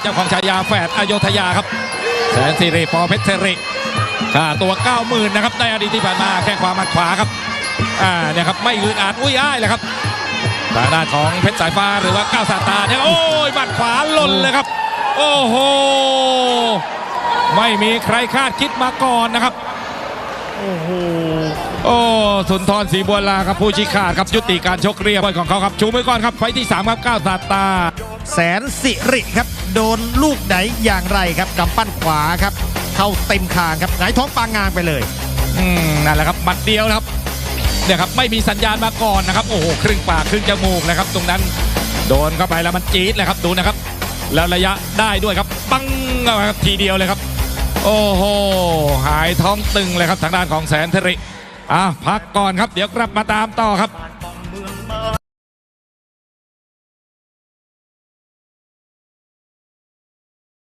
เจ้าของฉายาแฝดอโยธยาครับ แสนสิริปอเพชรสิริค่าตัว90,000นะครับในอดีตที่ผ่านมาแข้งขวามัดขวาครับอ่าเนี่ยครับไม่อึดอัดอุ้ยอ้ายเลยครับทางด้านของเพชรสายฟ้าหรือว่าก้าวสาตาเนี่ยโอ้ยมัดขวาหล่นเลยครับ โอ้โหไม่มีใครคาดคิดมาก่อนนะครับโอ้โห สุนทรศรีบัวลาครับผู้ชี้ขาดครับยุติการชกเรียบร้อยของเขาครับชูมือก่อนครับไฟท์ที่3ครับก้าวสาตา แสนสิริครับ โดนลูกไหนอย่างไรครับกำปั้นขวาครับ เข้าเต็มคางครับหงายท้องปางงางไปเลยอืมนั่นแหละครับหมัดเดียวนะครับเนี่ยครับไม่มีสัญญาณมาก่อนนะครับ โอ้โหครึ่งปากครึ่งจมูกนะครับ ตรงนั้นโดนเข้าไปแล้วมันจี๊ดเลยครับดูนะครับ แล้วระยะได้ด้วยครับปังเข้ามาครับทีเดียวเลยครับ โอ้โหหายท้องตึงเลยครับทางด้านของแสนทริ อะพักก่อนครับ เดี๋ยวกลับมาตามต่อครับ